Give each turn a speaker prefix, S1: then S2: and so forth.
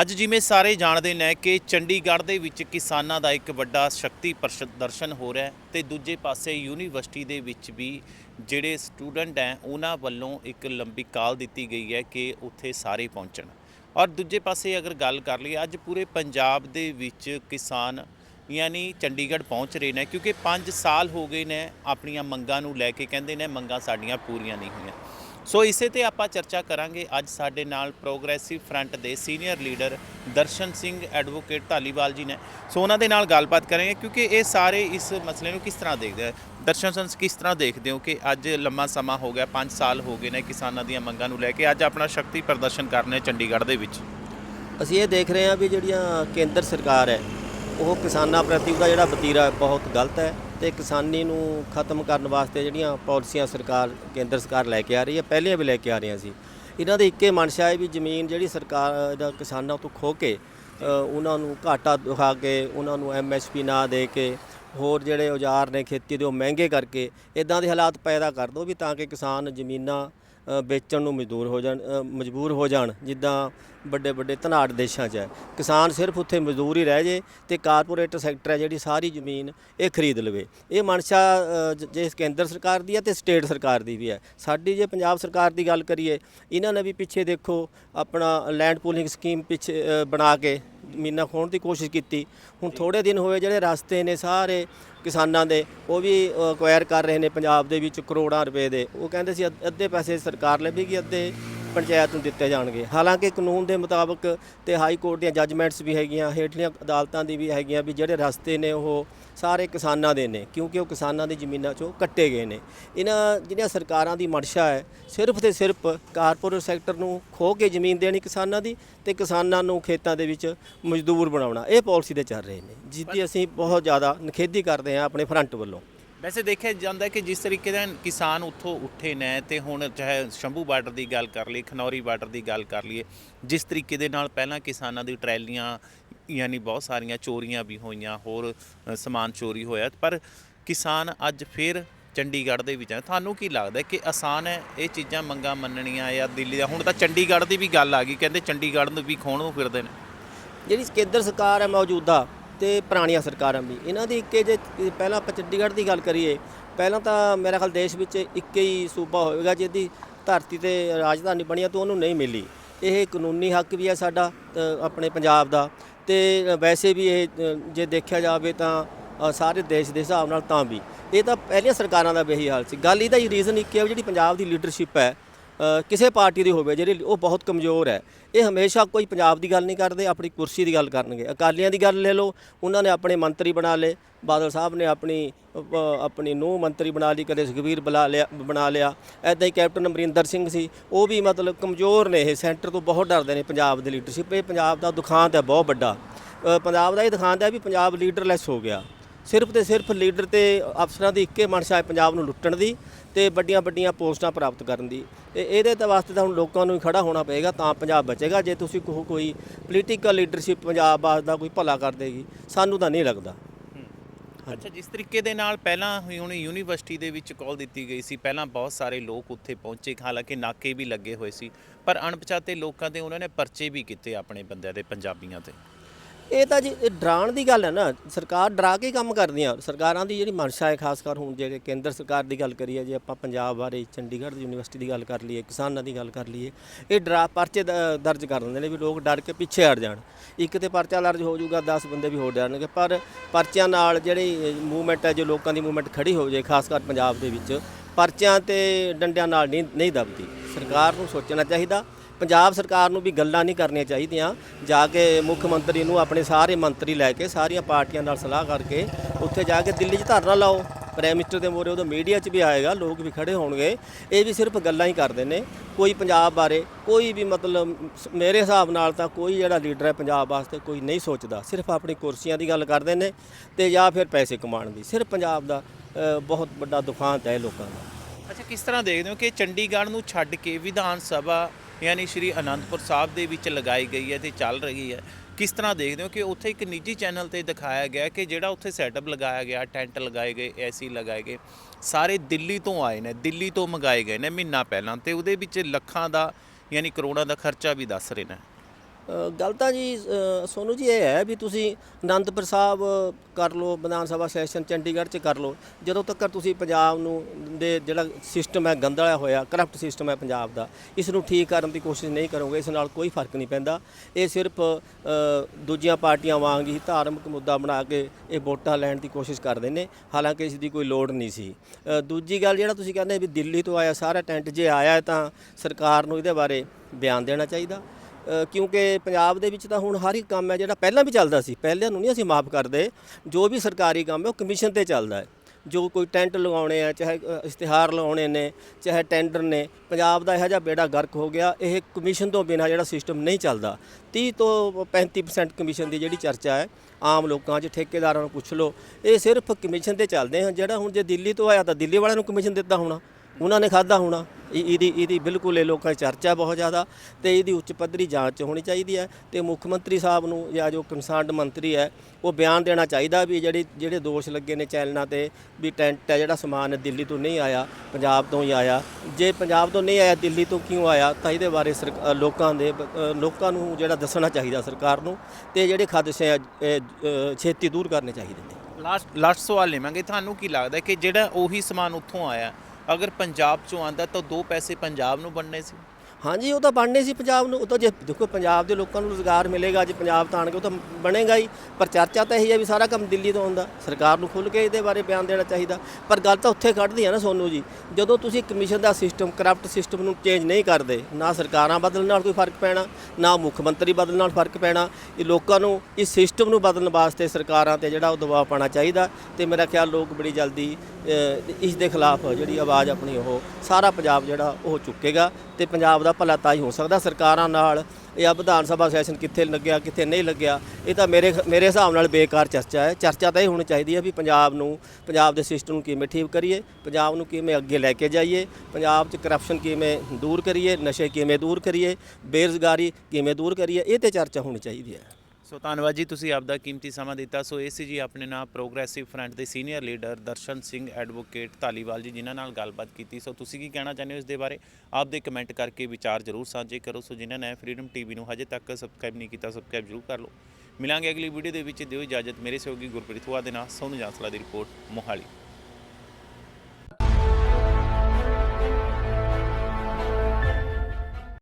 S1: ਅੱਜ ਜਿਵੇਂ ਸਾਰੇ ਜਾਣਦੇ ਨੇ ਕਿ ਚੰਡੀਗੜ੍ਹ ਦੇ ਵਿੱਚ ਕਿਸਾਨਾਂ ਦਾ ਇੱਕ ਵੱਡਾ ਸ਼ਕਤੀ ਪ੍ਰਦਰਸ਼ਨ ਹੋ ਰਿਹਾ ਹੈ ਤੇ ਦੂਜੇ ਪਾਸੇ ਯੂਨੀਵਰਸਿਟੀ ਦੇ ਵਿੱਚ ਵੀ ਜਿਹੜੇ ਸਟੂਡੈਂਟ ਹੈ, ਉਹਨਾਂ ਵੱਲੋਂ ਇੱਕ ਲੰਬੀ ਕਾਲ ਦਿੱਤੀ ਗਈ ਹੈ ਕਿ ਉੱਥੇ ਸਾਰੇ ਪਹੁੰਚਣ। ਔਰ ਦੂਜੇ ਪਾਸੇ ਅਗਰ ਗੱਲ ਕਰ ਲਈ ਅੱਜ ਪੂਰੇ ਪੰਜਾਬ ਦੇ ਵਿੱਚ ਕਿਸਾਨ ਯਾਨੀ ਚੰਡੀਗੜ੍ਹ ਪਹੁੰਚ ਰਹੇ ਨੇ ਕਿਉਂਕਿ 5 ਸਾਲ ਹੋ ਗਏ ਨੇ ਆਪਣੀਆਂ ਮੰਗਾਂ ਨੂੰ ਲੈ ਕੇ, ਕਹਿੰਦੇ ਨੇ ਮੰਗਾਂ ਸਾਡੀਆਂ ਪੂਰੀਆਂ ਨਹੀਂ ਹੋਈਆਂ। ਸੋ ਇਸੇ ਤੇ ਆਪਾਂ ਚਰਚਾ ਕਰਾਂਗੇ ਅੱਜ ਸਾਡੇ ਨਾਲ ਪ੍ਰੋਗਰੈਸਿਵ ਫਰੰਟ ਦੇ senior leader Darshan Singh advocate Dhaliwal ji ਨੇ। ਸੋ ਉਹਨਾਂ ਦੇ ਨਾਲ ਗੱਲਬਾਤ ਕਰਾਂਗੇ ਕਿਉਂਕਿ ਇਹ ਸਾਰੇ ਇਸ ਮਸਲੇ ਨੂੰ ਕਿਸ ਤਰ੍ਹਾਂ ਦੇਖਦੇ ਆ? ਦਰਸ਼ਨ ਸਿੰਘ ਕਿਸ ਤਰ੍ਹਾਂ ਦੇਖਦੇ ਹੋ ਕਿ ਅੱਜ ਲੰਮਾ ਸਮਾਂ ਹੋ ਗਿਆ 5 ਸਾਲ ਹੋ ਗਏ ਨੇ ਕਿਸਾਨਾਂ ਦੀਆਂ ਮੰਗਾਂ ਨੂੰ ਲੈ ਕੇ, ਅੱਜ ਆਪਣਾ ਸ਼ਕਤੀ ਪ੍ਰਦਰਸ਼ਨ ਕਰਨੇ ਚੰਡੀਗੜ੍ਹ ਦੇ ਵਿੱਚ।
S2: ਅਸੀਂ ਇਹ ਦੇਖ ਰਹੇ ਹਾਂ ਵੀ ਜਿਹੜੀਆਂ ਕੇਂਦਰ ਸਰਕਾਰ ਹੈ, ਉਹ ਕਿਸਾਨਾਂ ਪ੍ਰਤੀ ਉਹਦਾ ਜਿਹੜਾ ਵਤੀਰਾ ਬਹੁਤ ਗਲਤ ਹੈ। ਤੇ ਕਿਸਾਨੀ ਨੂੰ ਖਤਮ ਕਰਨ ਵਾਸਤੇ ਜਿਹੜੀਆਂ ਪਾਲਿਸੀਆਂ ਸਰਕਾਰ, ਕੇਂਦਰ ਸਰਕਾਰ ਲੈ ਕੇ ਆ ਰਹੀ ਹੈ, ਪਹਿਲੀਆਂ ਵੀ ਲੈ ਕੇ ਆ ਰਹੀਆਂ ਸੀ। ਇਹਨਾਂ ਦੇ ਇੱਕੇ ਮਨਸ਼ਾ ਹੈ ਵੀ ਜ਼ਮੀਨ ਜਿਹੜੀ ਸਰਕਾਰ ਦਾ ਕਿਸਾਨਾਂ ਤੋਂ ਖੋ ਕੇ ਉਹਨਾਂ ਨੂੰ ਘਾਟਾ ਦਿਖਾ ਕੇ, ਉਹਨਾਂ ਨੂੰ ਐਮਐਸਪੀ ਨਾ ਦੇ ਕੇ, ਹੋਰ ਜਿਹੜੇ ਔਜ਼ਾਰ ਨੇ ਖੇਤੀ ਦੇ ਉਹ ਮਹਿੰਗੇ ਕਰਕੇ ਇਦਾਂ ਦੇ ਹਾਲਾਤ ਪੈਦਾ ਕਰ ਦੋ ਵੀ ਤਾਂ ਕਿ ਕਿਸਾਨ ਜ਼ਮੀਨਾਂ ਵੇਚਣ ਨੂੰ ਮਜ਼ਦੂਰ ਹੋ ਜਾਣ ਮਜਬੂਰ ਹੋ ਜਾਣ, ਜਿੱਦਾਂ ਵੱਡੇ ਵੱਡੇ ਧਨਾੜ ਦੇਸ਼ਾਂ 'ਚ ਹੈ। ਕਿਸਾਨ ਸਿਰਫ ਉੱਥੇ ਮਜ਼ਦੂਰ ਹੀ ਰਹਿ ਜੇ ਤੇ ਕਾਰਪੋਰੇਟ ਸੈਕਟਰ ਹੈ ਜਿਹੜੀ ਸਾਰੀ ਜ਼ਮੀਨ ਇਹ ਖਰੀਦ ਲਵੇ। ਇਹ ਮਨਸ਼ਾ ਜੇ ਕੇਂਦਰ ਸਰਕਾਰ ਦੀ ਹੈ ਤੇ ਸਟੇਟ ਸਰਕਾਰ ਦੀ ਵੀ ਹੈ। ਸਾਡੀ ਜੇ ਪੰਜਾਬ ਸਰਕਾਰ ਦੀ ਗੱਲ ਕਰੀਏ, ਇਹਨਾਂ ਨੇ ਵੀ ਪਿੱਛੇ ਦੇਖੋ ਆਪਣਾ ਲੈਂਡ ਪੂਲਿੰਗ ਸਕੀਮ ਪਿੱਛੇ ਬਣਾ ਕੇ ਜ਼ਮੀਨਾਂ ਖੋਣ ਦੀ ਕੋਸ਼ਿਸ਼ ਕੀਤੀ। ਹੁਣ ਥੋੜੇ ਦਿਨ ਹੋਏ ਜਿਹੜੇ ਰਸਤੇ ਨੇ ਸਾਰੇ ਕਿਸਾਨਾਂ ਦੇ, ਉਹ ਵੀ ਅਕਵਾਇਰ ਕਰ ਰਹੇ ਨੇ ਪੰਜਾਬ ਦੇ ਵਿੱਚ ਕਰੋੜਾਂ ਰੁਪਏ ਦੇ। ਉਹ ਕਹਿੰਦੇ ਸੀ ਅੱਧ- ਅੱਧੇ ਪੈਸੇ ਸਰਕਾਰ ਲੱਭੇਗੀ, ਅੱਧੇ ਪੰਚਾਇਤ ਨੂੰ ਦਿੱਤੇ ਜਾਣਗੇ। ਹਾਲਾਂਕਿ ਕਾਨੂੰਨ ਦੇ ਮੁਤਾਬਕ ਤੇ ਹਾਈ ਕੋਰਟ ਦੀਆਂ ਜੱਜਮੈਂਟਸ ਵੀ ਹੈਗੀਆਂ, ਹੇਠਲੀਆਂ ਅਦਾਲਤਾਂ ਦੀ ਵੀ ਹੈਗੀਆਂ ਵੀ ਜਿਹੜੇ ਰਸਤੇ ਨੇ ਉਹ ਸਾਰੇ ਕਿਸਾਨਾਂ ਦੇ ਨੇ, ਕਿਉਂਕਿ ਉਹ ਕਿਸਾਨਾਂ ਦੀ ਜ਼ਮੀਨਾਂ 'ਚੋਂ ਕੱਟੇ ਗਏ ਨੇ। ਇਹਨਾਂ ਜਿਹੜੀਆਂ ਸਰਕਾਰਾਂ ਦੀ ਮਨਸ਼ਾ ਹੈ, ਸਿਰਫ ਤੇ ਸਿਰਫ ਕਾਰਪੋਰੇਟ ਸੈਕਟਰ ਨੂੰ ਖੋ ਕੇ ਜ਼ਮੀਨ ਦੇਣੀ ਕਿਸਾਨਾਂ ਦੀ ਤੇ ਕਿਸਾਨਾਂ ਨੂੰ ਖੇਤਾਂ ਦੇ ਵਿੱਚ ਮਜ਼ਦੂਰ ਬਣਾਉਣਾ, ਇਹ ਪਾਲਿਸੀ ਦੇ ਚੱਲ ਰਹੇ ਨੇ ਜਿੱਦੀ ਅਸੀਂ ਬਹੁਤ ਜ਼ਿਆਦਾ ਨਿਖੇਧੀ ਕਰਦੇ ਹਾਂ ਆਪਣੇ ਫਰੰਟ ਵੱਲੋਂ।
S1: ਵੈਸੇ ਦੇਖਿਆ ਜਾਂਦਾ ਕਿ ਜਿਸ ਤਰੀਕੇ ਨਾਲ ਕਿਸਾਨ ਉੱਥੋਂ ਉੱਠੇ ਨੇ ਤੇ ਹੁਣ ਚਾਹੇ ਸ਼ੰਭੂ ਬਾਰਡਰ ਦੀ ਗੱਲ ਕਰ ਲਈ ਖਨੌਰੀ ਬਾਰਡਰ ਦੀ ਗੱਲ ਕਰ ਲਈਏ, ਜਿਸ ਤਰੀਕੇ ਦੇ ਨਾਲ ਪਹਿਲਾਂ ਕਿਸਾਨਾਂ ਦੀ ਟਰੈਲੀਆਂ, ਯਾਨੀ ਬਹੁਤ ਸਾਰੀਆਂ ਚੋਰੀਆਂ ਵੀ ਹੋਈਆਂ, ਹੋਰ ਸਮਾਨ ਚੋਰੀ ਹੋਇਆ, ਪਰ ਕਿਸਾਨ ਅੱਜ ਫਿਰ ਚੰਡੀਗੜ੍ਹ ਦੇ ਵਿੱਚ ਹੈ ਤੁਹਾਨੂੰ ਕੀ ਲੱਗਦਾ ਕਿ ਆਸਾਨ ਹੈ ਇਹ ਚੀਜ਼ਾਂ ਮੰਗਾਂ ਮੰਨਣੀਆਂ ਜਾਂ ਦਿੱਲੀ ਦਾ? ਹੁਣ ਤਾਂ ਚੰਡੀਗੜ੍ਹ ਦੀ ਵੀ ਗੱਲ ਆ ਗਈ, ਕਹਿੰਦੇ ਚੰਡੀਗੜ੍ਹ ਨੂੰ ਵੀ ਖੋਣ ਨੂੰ ਫਿਰਦੇ ਨੇ।
S2: ਜਿਹੜੀ ਕੇਂਦਰ ਸਰਕਾਰ ਹੈ ਮੌਜੂਦਾ ਤੇ ਪੁਰਾਣੀਆਂ ਸਰਕਾਰਾਂ ਵੀ। ਇਹਨਾਂ ਦੀ ਇੱਕੇ ਜੇ ਪਹਿਲਾਂ ਆਪਾਂ ਚੰਡੀਗੜ੍ਹ ਦੀ ਗੱਲ ਕਰੀਏ, ਪਹਿਲਾਂ ਤਾਂ ਮੇਰਾ ਖਿਆਲ ਦੇਸ਼ ਵਿੱਚ ਇੱਕ ਹੀ ਸੂਬਾ ਹੋਵੇਗਾ ਜਿਹਦੀ ਧਰਤੀ ਤੇ ਰਾਜਧਾਨੀ ਬਣੀ ਆ, ਤਾਂ ਉਹਨੂੰ ਨਹੀਂ ਮਿਲੀ। ਇਹ ਕਾਨੂੰਨੀ ਹੱਕ ਵੀ ਹੈ ਸਾਡਾ ਆਪਣੇ ਪੰਜਾਬ ਦਾ। ਤੇ ਵੈਸੇ ਵੀ ਇਹ ਜੇ ਦੇਖਿਆ ਜਾਵੇ ਤਾਂ ਸਾਰੇ ਦੇਸ਼ ਦੇ ਹਿਸਾਬ ਨਾਲ ਤਾਂ ਵੀ। ਇਹ ਤਾਂ ਪਹਿਲੀਆਂ ਸਰਕਾਰਾਂ ਦਾ ਵੀ ਇਹੀ ਹਾਲ ਸੀ। ਗੱਲ ਇਹਦਾ ਹੀ ਰੀਜ਼ਨ ਇੱਕ ਹੈ ਜਿਹੜੀ ਪੰਜਾਬ ਦੀ ਲੀਡਰਸ਼ਿਪ ਹੈ ਕਿਸੇ ਪਾਰਟੀ ਦੀ ਹੋਵੇ ਜਿਹੜੀ ਉਹ ਬਹੁਤ ਕਮਜ਼ੋਰ ਹੈ। ਇਹ ਹਮੇਸ਼ਾ ਕੋਈ ਪੰਜਾਬ ਦੀ ਗੱਲ ਨਹੀਂ ਕਰਦੇ, ਆਪਣੀ ਕੁਰਸੀ ਦੀ ਗੱਲ ਕਰਨਗੇ। ਅਕਾਲੀਆਂ ਦੀ ਗੱਲ ਲੈ ਲਓ, ਉਹਨਾਂ ਨੇ ਆਪਣੇ ਮੰਤਰੀ ਬਣਾ ਲਏ, ਬਾਦਲ ਸਾਹਿਬ ਨੇ ਆਪਣੀ ਆਪਣੀ ਨੂੰ ਮੰਤਰੀ ਬਣਾ ਲਈ, ਕਦੇ ਸੁਖਬੀਰ ਬਣਾ ਲਿਆ ਬਣਾ ਲਿਆ। ਐਦਾਂ ਹੀ ਕੈਪਟਨ ਅਮਰਿੰਦਰ ਸਿੰਘ ਸੀ, ਉਹ ਵੀ ਮਤਲਬ ਕਮਜ਼ੋਰ ਨੇ ਇਹ, ਸੈਂਟਰ ਤੋਂ ਬਹੁਤ ਡਰਦੇ ਨੇ ਪੰਜਾਬ ਦੀ ਲੀਡਰਸ਼ਿਪ। ਇਹ ਪੰਜਾਬ ਦਾ ਦੁਖਾਂਤ ਹੈ, ਬਹੁਤ ਵੱਡਾ। ਪੰਜਾਬ ਦਾ ਇਹ ਦੁਖਾਂਤ ਹੈ ਵੀ ਪੰਜਾਬ ਲੀਡਰਲੈਸ ਹੋ ਗਿਆ। ਸਿਰਫ ਤੇ ਸਿਰਫ ਲੀਡਰ ਤੇ ਅਫਸਰਾਂ ਦੀ ਇੱਕੇ ਮਨਸ਼ਾ ਹੈ ਪੰਜਾਬ ਨੂੰ ਲੁੱਟਣ ਦੀ ਤੇ ਵੱਡੀਆਂ ਵੱਡੀਆਂ ਪੋਸਟਾਂ ਪ੍ਰਾਪਤ ਕਰਨ ਦੀ। ਤੇ ਇਹਦੇ ਤਾਂ ਵਾਸਤੇ ਤਾਂ ਹੁਣ ਲੋਕਾਂ ਨੂੰ ਹੀ ਖੜਾ ਹੋਣਾ ਪਏਗਾ ਤਾਂ ਪੰਜਾਬ ਬਚੇਗਾ ਜੇ ਤੁਸੀਂ ਕਹੋ ਕੋਈ ਪੋਲੀਟੀਕਲ ਲੀਡਰਸ਼ਿਪ ਪੰਜਾਬ ਵਾਸਤੇ ਦਾ ਕੋਈ ਭਲਾ ਕਰ ਦੇਗੀ ਸਾਨੂੰ ਤਾਂ ਨਹੀਂ ਲੱਗਦਾ।
S1: ਅੱਛਾ ਜਿਸ ਤਰੀਕੇ ਦੇ ਨਾਲ ਪਹਿਲਾਂ ਹੁਣ ਯੂਨੀਵਰਸਿਟੀ ਦੇ ਵਿੱਚ ਕਾਲ ਦਿੱਤੀ ਗਈ ਸੀ ਪਹਿਲਾਂ ਬਹੁਤ ਸਾਰੇ ਲੋਕ ਉੱਥੇ ਪਹੁੰਚੇ ਹਾਲਾਂਕਿ ਨਾਕੇ ਵੀ ਲੱਗੇ ਹੋਏ ਸੀ ਪਰ ਅਣਪਛਾਤੇ ਲੋਕਾਂ ਤੇ ਉਹਨਾਂ ਨੇ ਪਰਚੇ ਵੀ ਕੀਤੇ ਆਪਣੇ ਬੰਦਿਆਂ ਦੇ ਪੰਜਾਬੀਆਂ ਤੇ
S2: ਇਹ ਤਾਂ ਜੀ, ਇਹ ਡਰਾਉਣ ਦੀ ਗੱਲ ਹੈ ਨਾ। ਸਰਕਾਰ ਡਰਾ ਕੇ ਕੰਮ ਕਰਦੀਆਂ ਸਰਕਾਰਾਂ ਦੀ ਜਿਹੜੀ ਮਨਸ਼ਾ ਹੈ, ਖਾਸ ਕਰ ਹੁਣ ਜਿਹੜੇ ਕੇਂਦਰ ਸਰਕਾਰ ਦੀ ਗੱਲ ਕਰੀਏ, ਜੇ ਆਪਾਂ ਪੰਜਾਬ ਬਾਰੇ ਚੰਡੀਗੜ੍ਹ ਦੀ ਯੂਨੀਵਰਸਿਟੀ ਦੀ ਗੱਲ ਕਰ ਲਈਏ, ਕਿਸਾਨਾਂ ਦੀ ਗੱਲ ਕਰ ਲਈਏ, ਇਹ ਡਰਾ ਪਰਚੇ ਦ- ਦਰਜ ਕਰ ਦਿੰਦੇ ਨੇ ਵੀ ਲੋਕ ਡਰ ਕੇ ਪਿੱਛੇ ਹਟ ਜਾਣ। ਇੱਕ ਤੇ ਪਰਚਾ ਦਰਜ ਹੋ ਜਾਊਗਾ 10 ਬੰਦੇ ਵੀ ਹੋਰ ਡਰਨਗੇ, ਪਰ ਪਰਚਿਆਂ ਨਾਲ ਜਿਹੜੀ ਮੂਵਮੈਂਟ ਹੈ, ਜੋ ਲੋਕਾਂ ਦੀ ਮੂਵਮੈਂਟ ਖੜੀ ਹੋ ਜਾਏ, ਖਾਸ ਕਰ ਪੰਜਾਬ ਦੇ ਵਿੱਚ, ਪਰਚਿਆਂ ਤੇ ਡੰਡਿਆਂ ਨਾਲ ਨਹੀਂ ਨਹੀਂ ਦਬਦੀ। ਸਰਕਾਰ ਨੂੰ ਸੋਚਣਾ ਚਾਹੀਦਾ। ਪੰਜਾਬ ਸਰਕਾਰ ਨੂੰ ਵੀ ਗੱਲਾਂ ਨਹੀਂ ਕਰਨੀਆਂ ਚਾਹੀਦੀਆਂ। ਜਾ ਕੇ ਮੁੱਖ ਮੰਤਰੀ ਨੂੰ ਆਪਣੇ ਸਾਰੇ ਮੰਤਰੀ ਲੈ ਕੇ, ਸਾਰੀਆਂ ਪਾਰਟੀਆਂ ਨਾਲ ਸਲਾਹ ਕਰਕੇ ਉੱਥੇ ਜਾ ਕੇ ਦਿੱਲੀ 'ਚ ਧਰਨਾ ਲਾਓ। ਪ੍ਰਾਈਮ ਮਿਨਿਸਟਰ ਦੇ ਮੋਰੇ ਉਦੋਂ ਮੀਡੀਆ 'ਚ ਵੀ ਆਏਗਾ, ਲੋਕ ਵੀ ਖੜੇ ਹੋਣਗੇ। ਇਹ ਵੀ ਸਿਰਫ ਗੱਲਾਂ ਹੀ ਕਰਦੇ ਨੇ। ਕੋਈ ਪੰਜਾਬ ਬਾਰੇ ਕੋਈ ਵੀ ਮਤਲਬ ਮੇਰੇ ਹਿਸਾਬ ਨਾਲ ਤਾਂ ਕੋਈ ਜਿਹੜਾ ਲੀਡਰ ਹੈ ਪੰਜਾਬ ਵਾਸਤੇ ਕੋਈ ਨਹੀਂ ਸੋਚਦਾ। ਸਿਰਫ ਆਪਣੀ ਕੁਰਸੀਆਂ ਦੀ ਗੱਲ ਕਰਦੇ ਨੇ ਤੇ ਜਾਂ ਫਿਰ ਪੈਸੇ ਕਮਾਉਣ ਦੀ। ਸਿਰਫ ਪੰਜਾਬ ਦਾ ਬਹੁਤ ਵੱਡਾ ਦੁਖਾਂਤ ਹੈ ਇਹ ਲੋਕਾਂ ਦਾ।
S1: ਅੱਛਾ, ਕਿਸ ਤਰ੍ਹਾਂ ਦੇਖਦੇ ਹੋ ਕਿ ਚੰਡੀਗੜ੍ਹ ਨੂੰ ਛੱਡ ਕੇ ਵਿਧਾਨ ਸਭਾ ਯਾਨੀ ਸ਼੍ਰੀ ਅਨੰਦਪੁਰ ਸਾਹਿਬ ਦੇ ਵਿੱਚ ਲਗਾਈ ਗਈ ਹੈ ਤੇ ਚੱਲ ਰਹੀ ਹੈ। ਕਿਸ ਤਰ੍ਹਾਂ ਦੇਖਦੇ ਹੋ ਕਿ ਉੱਥੇ ਇੱਕ ਨਿੱਜੀ ਚੈਨਲ ਤੇ ਦਿਖਾਇਆ ਗਿਆ ਕਿ ਜਿਹੜਾ ਉੱਥੇ ਸੈਟਅਪ ਲਗਾਇਆ ਗਿਆ ਟੈਂਟ ਲਗਾਏ ਗਏ ਏਸੀ ਲਗਾਏ ਗਏ, ਸਾਰੇ ਦਿੱਲੀ ਤੋਂ ਆਏ ਨੇ, ਦਿੱਲੀ ਤੋਂ ਮੰਗਾਏ ਗਏ ਨੇ ਮਹੀਨਾ ਪਹਿਲਾਂ ਤੇ ਉਹਦੇ ਵਿੱਚ ਲੱਖਾਂ ਦਾ ਯਾਨੀ ਕਰੋੜਾਂ ਦਾ ਖਰਚਾ ਵੀ ਦੱਸ ਰਹੇ ਨੇ।
S2: ਗੱਲ ਤਾਂ ਜੀ ਅ, ਸੋਨੂੰ ਜੀ ਇਹ ਹੈ ਵੀ ਤੁਸੀਂ ਅਨੰਦਪੁਰ ਸਾਹਿਬ ਕਰ ਲਓ ਵਿਧਾਨ ਸਭਾ ਸੈਸ਼ਨ ਚੰਡੀਗੜ੍ਹ 'ਚ ਕਰ ਲਓ। ਜਦੋਂ ਤੱਕ ਤੁਸੀਂ ਪੰਜਾਬ ਨੂੰ ਦੇ ਜਿਹੜਾ ਸਿਸਟਮ ਹੈ ਗੰਦਲਾ ਹੋਇਆ ਕਰਪਟ ਸਿਸਟਮ ਹੈ ਪੰਜਾਬ ਦਾ ਇਸ ਨੂੰ ਠੀਕ ਕਰਨ ਦੀ ਕੋਸ਼ਿਸ਼ ਨਹੀਂ ਕਰੋਗੇ ਇਸ ਨਾਲ ਕੋਈ ਫ਼ਰਕ ਨਹੀਂ ਪੈਂਦਾ। ਇਹ ਸਿਰਫ ਦੂਜੀਆਂ ਪਾਰਟੀਆਂ ਵਾਂਗ ਹੀ ਧਾਰਮਿਕ ਮੁੱਦਾ ਬਣਾ ਕੇ ਇਹ ਵੋਟਾਂ ਲੈਣ ਦੀ ਕੋਸ਼ਿਸ਼ ਕਰਦੇ ਨੇ ਹਾਲਾਂਕਿ ਇਸ ਦੀ ਕੋਈ ਲੋੜ ਨਹੀਂ ਸੀ। ਦੂਜੀ ਗੱਲ ਜਿਹੜਾ ਤੁਸੀਂ ਕਹਿੰਦੇ ਵੀ ਦਿੱਲੀ ਤੋਂ ਆਇਆ ਸਾਰਾ ਟੈਂਟ ਜੇ ਆਇਆ ਤਾਂ ਸਰਕਾਰ ਨੂੰ ਇਹਦੇ ਬਾਰੇ ਬਿਆਨ ਦੇਣਾ ਚਾਹੀਦਾ। ਕਿਉਂਕਿ ਪੰਜਾਬ ਦੇ ਵਿੱਚ ਤਾਂ ਹੁਣ ਹਰ ਇੱਕ ਕੰਮ ਹੈ ਜਿਹੜਾ ਪਹਿਲਾਂ ਵੀ ਚੱਲਦਾ ਸੀ, ਪਹਿਲਿਆਂ ਨੂੰ ਨਹੀਂ ਅਸੀਂ ਮਾਫ ਕਰਦੇ। ਜੋ ਵੀ ਸਰਕਾਰੀ ਕੰਮ ਹੈ, ਉਹ ਕਮਿਸ਼ਨ ਤੇ ਚੱਲਦਾ ਹੈ। ਜੋ ਕੋਈ ਟੈਂਟ ਲਗਾਉਣੇ ਆ, ਚਾਹੇ ਇਸ਼ਤਿਹਾਰ ਲਗਾਉਣੇ ਨੇ, ਚਾਹੇ ਟੈਂਡਰ ਨੇ, ਪੰਜਾਬ ਦਾ ਇਹੋ ਜਿਹਾ ਬੇੜਾ ਗਰਕ ਹੋ ਗਿਆ, ਇਹ ਕਮਿਸ਼ਨ ਤੋਂ ਬਿਨਾਂ ਜਿਹੜਾ ਸਿਸਟਮ ਨਹੀਂ ਚੱਲਦਾ। 30 ਤੋਂ 35% ਕਮਿਸ਼ਨ ਦੀ ਜਿਹੜੀ ਚਰਚਾ ਹੈ, ਆਮ ਲੋਕਾਂ 'ਚ, ਠੇਕੇਦਾਰਾਂ ਨੂੰ ਪੁੱਛ ਲਓ, ਇਹ ਸਿਰਫ ਕਮਿਸ਼ਨ ਤੇ ਚੱਲਦੇ ਹਨ। ਜਿਹੜਾ ਹੁਣ ਜੇ ਦਿੱਲੀ ਤੋਂ ਆਇਆ ਤਾਂ ਦਿੱਲੀ ਵਾਲਿਆਂ ਨੂੰ ਕਮਿਸ਼ਨ ਦਿੱਤਾ ਹੋਣਾ। ਉਹਨਾਂ ਨੇ ਖਾਦਾ ਹੋਣਾ। ਇਹ- ਇਹਦੀ ਇਹਦੀ ਬਿਲਕੁਲ ਇਹ ਲੋਕਾਂ 'ਚ ਚਰਚਾ ਬਹੁਤ ਜ਼ਿਆਦਾ ਤੇ ਇਹਦੀ ਉੱਚ ਪੱਧਰੀ ਜਾਂਚ ਹੋਣੀ ਚਾਹੀਦੀ ਹੈ ਤੇ ਮੁੱਖ ਮੰਤਰੀ ਸਾਹਿਬ ਨੂੰ ਜਾਂ ਜੋ ਕੰਸਰਨਡ ਮੰਤਰੀ ਹੈ ਉਹ ਬਿਆਨ ਦੇਣਾ ਚਾਹੀਦਾ ਵੀ ਜਿਹੜੇ ਜਿਹੜੇ ਦੋਸ਼ ਲੱਗੇ ਨੇ ਚੈਨਲਾਂ ਤੇ ਵੀ ਟੈਂਟ ਹੈ ਜਿਹੜਾ ਸਮਾਨ ਦਿੱਲੀ ਤੋਂ ਨਹੀਂ ਆਇਆ ਪੰਜਾਬ ਤੋਂ ਹੀ ਆਇਆ। ਜੇ ਪੰਜਾਬ ਤੋਂ ਨਹੀਂ ਆਇਆ ਦਿੱਲੀ ਤੋਂ ਕਿਉਂ ਆਇਆ ਤਾਂ ਇਹਦੇ ਬਾਰੇ ਸਰਕ- ਅ, ਲੋਕਾਂ ਦੇ ਅ, ਲੋਕਾਂ ਨੂੰ ਜਿਹੜਾ ਦੱਸਣਾ ਚਾਹੀਦਾ ਸਰਕਾਰ ਨੂੰ ਤੇ ਜਿਹੜੇ ਖਾਦਸੇ ਆ ਇਹ, ਅ, ਛੇਤੀ ਦੂਰ ਕਰਨੇ ਚਾਹੀਦੇ ਨੇ।
S1: ਲਾਸਟ ਲਾਸਟ ਸਵਾਲ ਲਵਾਂਗੇ ਤੁਹਾਨੂੰ ਕੀ ਲੱਗਦਾ ਕਿ ਜਿਹੜਾ ਉਹੀ ਸਮਾਨ ਉੱਥੋਂ ਆਇਆ ਅਗਰ ਪੰਜਾਬ ਚੋਂ ਆਂਦਾ ਤਾਂ ਦੋ ਪੈਸੇ ਪੰਜਾਬ ਨੂੰ ਬਣਨੇ ਸੀ।
S2: ਹਾਂਜੀ, ਉਹ ਤਾਂ ਬਣਨੇ ਸੀ ਪੰਜਾਬ ਨੂੰ, ਉਹ ਤਾਂ ਜੇ ਦੇਖੋ ਪੰਜਾਬ ਦੇ ਲੋਕਾਂ ਨੂੰ ਰੋਜ਼ਗਾਰ ਮਿਲੇਗਾ, ਜੇ ਪੰਜਾਬ ਤਾਂ ਆਣਗੇ ਉਹ ਤਾਂ ਬਣੇਗਾ ਹੀ, ਪਰ ਚਰਚਾ ਤਾਂ ਇਹੀ ਹੈ ਵੀ ਸਾਰਾ ਕੰਮ ਦਿੱਲੀ ਤੋਂ ਆਉਂਦਾ, ਸਰਕਾਰ ਨੂੰ ਖੁੱਲ ਕੇ ਇਹਦੇ ਬਾਰੇ ਬਿਆਨ ਦੇਣਾ ਚਾਹੀਦਾ, ਪਰ ਗੱਲ ਤਾਂ ਉੱਥੇ ਖੜਦੀ ਹੈ ਨਾ ਸੋਨੂੰ ਜੀ, ਜਦੋਂ ਤੁਸੀਂ ਕਮਿਸ਼ਨ ਦਾ ਸਿਸਟਮ ਕਰਪਟ ਸਿਸਟਮ ਨੂੰ ਚੇਂਜ ਨਹੀਂ ਕਰਦੇ, ਨਾ ਸਰਕਾਰਾਂ ਬਦਲਣ ਨਾਲ ਕੋਈ ਫ਼ਰਕ ਪੈਣਾ, ਨਾ ਮੁੱਖ ਮੰਤਰੀ ਬਦਲਣ ਨਾਲ ਫ਼ਰਕ ਪੈਣਾ, ਇਹ ਲੋਕਾਂ ਨੂੰ, ਇਸ ਸਿਸਟਮ ਨੂੰ ਬਦਲਣ ਵਾਸਤੇ ਸਰਕਾਰਾਂ ਤੇ ਜਿਹੜਾ ਉਹ ਦਬਾਅ ਪਾਉਣਾ ਚਾਹੀਦਾ, ਤੇ ਮੇਰਾ ਖਿਆਲ ਲੋਕ ਬੜੀ ਜਲਦੀ ਇਸ ਦੇ ਖਿਲਾਫ ਜਿਹੜੀ ਆਵਾਜ਼ ਆਪਣੀ ਉਹ, ਸਾਰਾ ਪੰਜਾਬ ਜਿਹੜਾ ਉਹ ਚੁੱਕੇਗਾ ਤੇ ਪੰਜਾਬ ਦਾ ਭਲਾ ਤਾਂ ਹੀ ਹੋ ਸਕਦਾ। ਸਰਕਾਰਾਂ ਨਾਲ ਇਹ ਆ ਵਿਧਾਨ ਸਭਾ ਸੈਸ਼ਨ ਕਿੱਥੇ ਲੱਗਿਆ, ਕਿੱਥੇ ਨਹੀਂ ਲੱਗਿਆ, ਇਹ ਤਾਂ ਮੇਰੇ ਮੇਰੇ ਹਿਸਾਬ ਨਾਲ ਬੇਕਾਰ ਚਰਚਾ ਹੈ। ਚਰਚਾ ਤਾਂ ਇਹ ਹੋਣੀ ਚਾਹੀਦੀ ਹੈ ਵੀ ਪੰਜਾਬ ਨੂੰ, ਪੰਜਾਬ ਦੇ ਸਿਸਟਮ ਨੂੰ ਕਿਵੇਂ ਠੀਕ ਕਰੀਏ, ਪੰਜਾਬ ਨੂੰ ਕਿਵੇਂ ਅੱਗੇ ਲੈ ਕੇ ਜਾਈਏ, ਪੰਜਾਬ 'ਚ ਕਰਪਸ਼ਨ ਕਿਵੇਂ ਦੂਰ ਕਰੀਏ, ਨਸ਼ੇ ਕਿਵੇਂ ਦੂਰ ਕਰੀਏ, ਬੇਰੁਜ਼ਗਾਰੀ ਕਿਵੇਂ ਦੂਰ ਕਰੀਏ, ਇਹ ਤੇ ਚਰਚਾ ਹੋਣੀ ਚਾਹੀਦੀ ਹੈ।
S1: ਸੋ ਧੰਨਵਾਦ ਜੀ, ਤੁਸੀਂ ਆਪਦਾ ਕੀਮਤੀ ਸਮਾਂ ਦਿੱਤਾ। ਸੋ ਇਹ ਸੀ ਜੀ ਆਪਣੇ ਨਾਲ ਪ੍ਰੋਗਰੈਸਿਵ ਫਰੰਟ ਦੇ senior leader Darshan Singh advocate Dhaliwal ji, ਜਿਨ੍ਹਾਂ ਨਾਲ ਗੱਲਬਾਤ ਕੀਤੀ। ਸੋ ਤੁਸੀਂ ਕੀ ਕਹਿਣਾ ਚਾਹੁੰਦੇ ਹੋ ਇਸ ਦੇ ਬਾਰੇ? ਆਪਦੇ ਕਮੈਂਟ ਕਰਕੇ ਵਿਚਾਰ ਜ਼ਰੂਰ ਸਾਂਝੇ ਕਰੋ। ਸੋ ਜਿਨ੍ਹਾਂ ਨੇ ਫਰੀडम ਟੀਵੀ ਨੂੰ ਹਜੇ ਤੱਕ ਸਬਸਕ੍ਰਾਈਬ ਨਹੀਂ ਕੀਤਾ ਸਬਸਕ੍ਰਾਈਬ ਜ਼ਰੂਰ ਕਰ ਲਓ। ਮਿਲਾਂਗੇ ਅਗਲੀ ਵੀਡੀਓ ਦੇ ਵਿੱਚ। ਦਿਓ ਇਜਾਜ਼ਤ। ਮੇਰੇ ਸਹਿਯੋਗੀ ਗੁਰਪ੍ਰੀਤ ਹੁਆ ਦੇ ਨਾਲ ਸੋਨੂੰ ਜਾਂਸਲਾ ਦੀ ਰਿਪੋਰਟ ਮੋਹਾਲੀ।